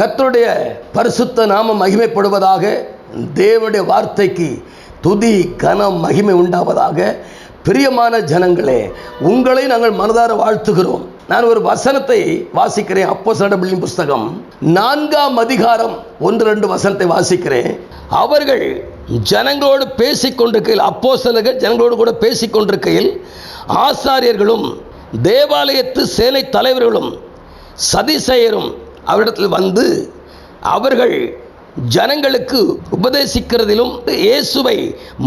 கத்தருடைய பரிசுத்த நாமம் மகிமைப்படுவதாக தேவனுடைய வார்த்தைக்கு துதி கனம் மகிமை உண்டாவதாக. பிரியமான ஜனங்களே உங்களை நாங்கள் மனதார வாழ்த்துகிறோம். நான் ஒரு வசனத்தை வாசிக்கிறேன். அப்போ சடபிள்ளின் புஸ்தகம் நான்காம் அதிகாரம் ஒன்று ரெண்டு வசனத்தை வாசிக்கிறேன். அவர்கள் ஜனங்களோடு பேசிக்கொண்டிருக்கையில் அப்போ ஜனங்களோடு கூட பேசிக்கொண்டிருக்கையில் ஆசாரியர்களும் தேவாலயத்து சேனை தலைவர்களும் சதிசெயரும் அவரிடத்தில் வந்து அவர்கள் ஜனங்களுக்கு உபதேசிக்கிறதிலும் இயேசுவை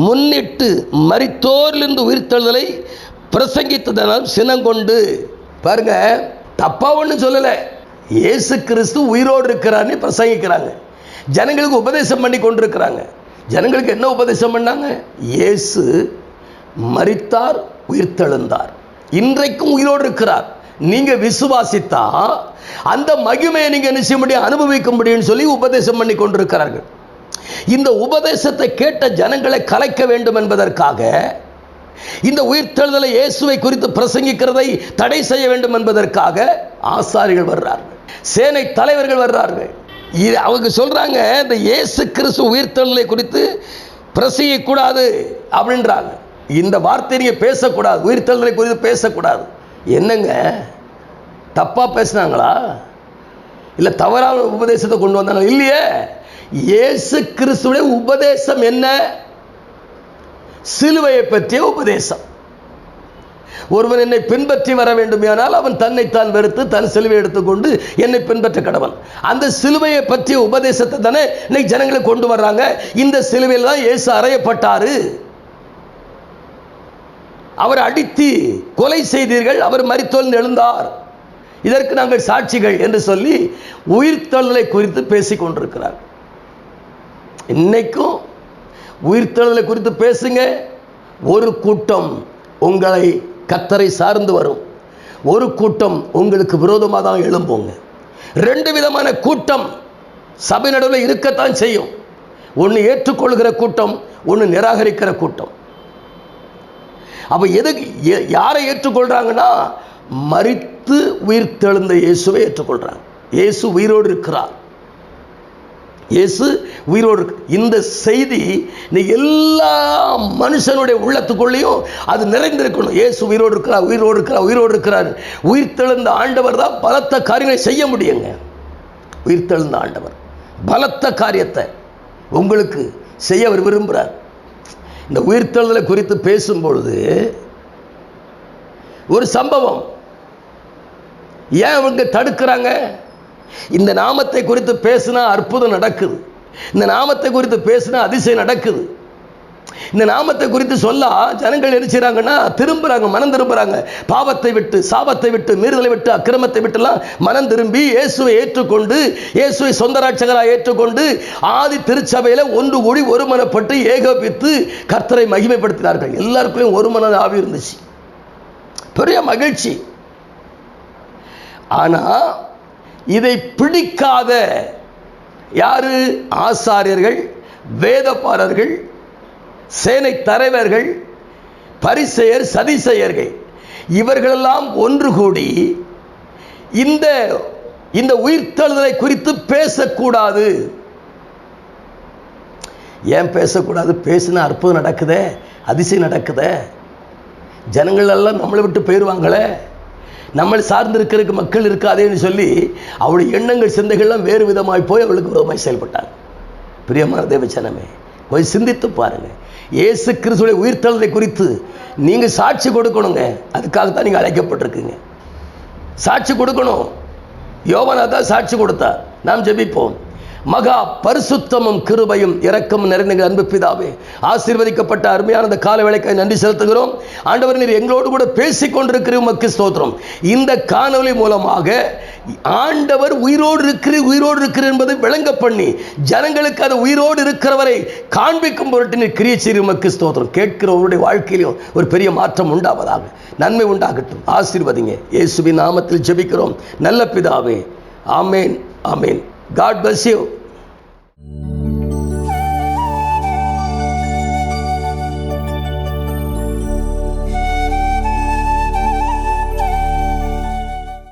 முன்னிட்டு மறித்தோரிலிருந்து உயிர்த்தெழுதலை பிரசங்கித்ததனால் சினங்கொண்டு பாருங்க தப்பா ஒன்றும் சொல்லலை. இயேசு கிறிஸ்து உயிரோடு இருக்கிறான்னு பிரசங்கிக்கிறாங்க. ஜனங்களுக்கு உபதேசம் பண்ணி கொண்டிருக்கிறாங்க. ஜனங்களுக்கு என்ன உபதேசம் பண்ணாங்க? இயேசு மறித்தார் உயிர்த்தெழுந்தார். இன்றைக்கும் உயிரோடு இருக்கிறார். நீங்கள் விசுவாசித்தா அந்த மகிமையை நீங்க என்ன செய்ய முடியும்? அனுபவிக்க முடியும்னு சொல்லி உபதேசம் பண்ணி கொண்டிருக்கிறார்கள். இந்த உபதேசத்தை கேட்ட ஜனங்களை கலைக்க வேண்டும் என்பதற்காக இந்த உயிர்த்தெழுதலை இயேசுவை குறித்து பிரசங்கிக்கிறதை தடை செய்ய வேண்டும் என்பதற்காக ஆசாரிகள் வர்றார்கள். சேனை தலைவர்கள் வர்றார்கள். இது அவங்க சொல்றாங்க இந்த இயேசு கிறிஸ்து உயிர்த்தெழுதலை குறித்து பிரசங்கக்கூடாது அப்படின்றாங்க. இந்த வார்த்தை பேசக்கூடாது உயிர்த்தெழுதலை குறித்து பேசக்கூடாது. என்னங்க? தப்பா பேசுனாங்களா? இல்லை தவறான உபதேசத்தை கொண்டு வந்தாங்களா? இல்லையே. இயேசு கிறிஸ்துடைய உபதேசம் என்ன? சிலுவையை பற்றிய உபதேசம். ஒருவன் என்னை பின்பற்றி வர வேண்டுமானால் அவன் தன்னைத்தான் வெறுத்து தன் சிலுவை எடுத்துக்கொண்டு என்னை பின்பற்ற கடவன். அந்த சிலுவையை பற்றிய உபதேசத்தை தானே இன்னைக்கு ஜனங்களை கொண்டு வர்றாங்க. இந்த சிலுவையில் தான் இயேசு அறையப்பட்டாரு. அவர் அடித்து கொலை செய்தீர்கள். அவர் மரித்தோல் எழுந்தார் இதற்கு நாங்கள் சாட்சிகள் என்று சொல்லி உயிர்த்தெழுதலை குறித்து பேசிக் கொண்டிருக்கிறார். இன்னைக்கும் உயிர்த்தெழுதலை குறித்து பேசுங்க. ஒரு கூட்டம் உங்களை கத்தரை சார்ந்து வரும். ஒரு கூட்டம் உங்களுக்கு விரோதமாக தான் எழும்புங்க. ரெண்டு விதமான கூட்டம் சபை நடுவில் இருக்கத்தான் செய்யும். ஒன்று ஏற்றுக்கொள்கிற கூட்டம் ஒன்று நிராகரிக்கிற கூட்டம். அப்போ எதுக்கு யாரை யாரை ஏற்றுக்கொள்றாங்கன்னா மரித்து உயிர் தெழுந்த இயேசுவை ஏற்றுக்கொள்கிறார் இயேசு உயிரோடு இருக்கிறார். இயேசு உயிரோடு இந்த செய்தி நீ எல்லா மனுஷனுடைய உள்ளத்துக்குள்ளேயும் அது நிறைந்திருக்கணும். இயேசு உயிரோடு இருக்கிறார் உயிரோடு இருக்கிறார் உயிரோடு இருக்கிறார். உயிர் தெழுந்த ஆண்டவர் தான் பலத்த காரியங்களை செய்ய முடியுங்க. உயிர் தெழுந்த ஆண்டவர். பலத்த காரியத்தை உங்களுக்கு செய்ய அவர் விரும்புகிறார் இந்த உயிர்த்தெழுதலை குறித்து பேசும்பொழுது ஒரு சம்பவம். ஏன் அவங்க தடுக்கிறாங்க? இந்த நாமத்தை குறித்து பேசினா அற்புதம் நடக்குது. இந்த நாமத்தை குறித்து பேசினா அதிசயம் நடக்குது. இந்த நாமத்தை குறித்து சொல்ல ஜனங்கள் என்ன செய்றாங்கன்னா திரும்புறாங்க மனம் திரும்புறாங்க. பாவத்தை விட்டு சாபத்தை விட்டு மீறுதலை விட்டு அக்கிரமத்தை விட்டுலாம் மனம் திரும்பி இயேசுவை ஏற்றுக்கொண்டு இயேசுவை சொந்த ராட்சகராக ஏற்றுக்கொண்டு ஆதி திருச்சபையில் ஒன்று கூடி ஒருமனப்பட்டு ஏகோபித்து கர்த்தரை மகிமைப்படுத்தினார்கள். எல்லாருக்குள்ளேயும் ஒரு மன ஆவி இருந்துச்சு. பெரிய மகிழ்ச்சி. ஆனால் இதை பிடிக்காத யாரு? ஆசாரியர்கள் வேதப்பாளர்கள் சேனை தலைவர்கள் பரிசெயர் சதிசெயர்கள். இவர்களெல்லாம் ஒன்று கூடி இந்த இந்த உயிர்த்தெழுதலை குறித்து பேசக்கூடாது. ஏன் பேசக்கூடாது? பேசினா அற்புதம் நடக்குதே அதிசயம் நடக்குதே. ஜனங்கள் எல்லாம் நம்மளை விட்டு போயிடுவாங்களே நம்மளை சார்ந்து மக்கள் இருக்காதேன்னு சொல்லி அவளுடைய எண்ணங்கள் சிந்தைகள்லாம் வேறு விதமாய் போய் அவளுக்கு விதமாய் செயல்பட்டாங்க. பிரியமான தேவச்சனமே கொஞ்சம் சிந்தித்து பாருங்கள் இயேசு கிறிஸ்துடைய உயிர்த்தெழுதலை குறித்து நீங்கள் சாட்சி கொடுக்கணுங்க. அதுக்காகத்தான் நீங்கள் அழைக்கப்பட்டிருக்கீங்க. சாட்சி கொடுக்கணும். யோவனா தான் சாட்சி கொடுத்தா. நாம் ஜெபிப்போம். மகா பரிசுத்தமும் கிருபையும் இரக்கமும் நிறைந்த அன்பு பிதாவே. ஆசீர்வதிக்கப்பட்ட அருமையான அந்த கால வேலைக்காய் நன்றி செலுத்துகிறோம். ஆண்டவர் நீர் எங்களோடு கூட பேசிக் கொண்டிருக்கிற உமக்கு ஸ்தோத்திரம். இந்த காணொளி மூலமாக ஆண்டவர் உயிரோடு இருக்கிற உயிரோடு இருக்கிற என்பதை விளங்க பண்ணி ஜனங்களுக்கு அது உயிரோடு இருக்கிறவரை காண்பிக்கும் பொருட்டு நீர் கிரியை செய்கிற உமக்கு ஸ்தோத்திரம். கேட்கிறவருடைய வாழ்க்கையிலும் ஒரு பெரிய மாற்றம் உண்டாவதாக. நன்மை உண்டாகட்டும். ஆசீர்வதிங்க. இயேசுவின் நாமத்தில் ஜெபிக்கிறோம். நல்ல பிதாவே. ஆமேன் ஆமேன். God bless you.